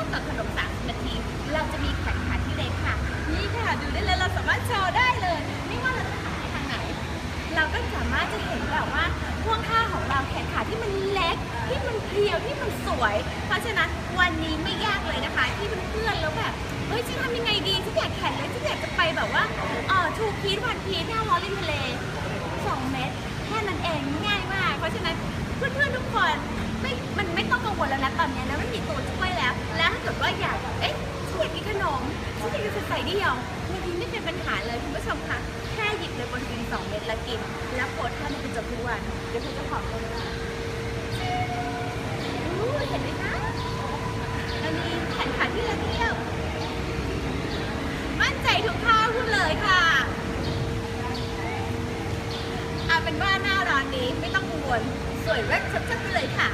อนอาหารหรือว่ากับขนม30นาที เราจะมีแขนขาที่เล็กค่ะ นี่ค่ะดูได้เลยเราสามารถโชว์ได้เลย ไม่ว่าเราจะหันไปทางไหน เราก็สามารถจะเห็นแบบว่าท่วงท่าของเราแขนขาที่มันเล็ก ที่มันเพรียวที่มันสวย เพราะฉะนั้นวันนี้ไม่ยากเลยนะคะ ที่เพื่อนๆแล้วแบบเฮ้ยฉันทำยังไงดีฉันอยากแขนเล็กฉันอยากจะไปแบบว่าเออทูพีทวันพีทหน้าล้อริมทะเล2เม็ดแค่นั้นเองง่ายมาก เพราะฉะนั้นเพื่อนๆทุกคน วถ้าเกิดว่าอยากเอ๊ะฉันอยากกินขนมฉันอยากกินใส่เดียวบางทีไม่เป็นปัญหาเลยคุณผู้ชมคะแค่หยิบเลยบนกิน2เม็ดแล้วกิน แล้วโพสท่านเป็นจบทุกวันเดี๋ยวคุณจะผอมลงนะอู้เห็นไหมคะอันนี้แขนขาที่ละเที่ยว มั่นใจทุกท่าพูดเลยค่ะเอาเป็นว่าหน้าร้อนนี้ไม่ต้องกังวลสวยเร็ดชัดๆไปเลยค่ะ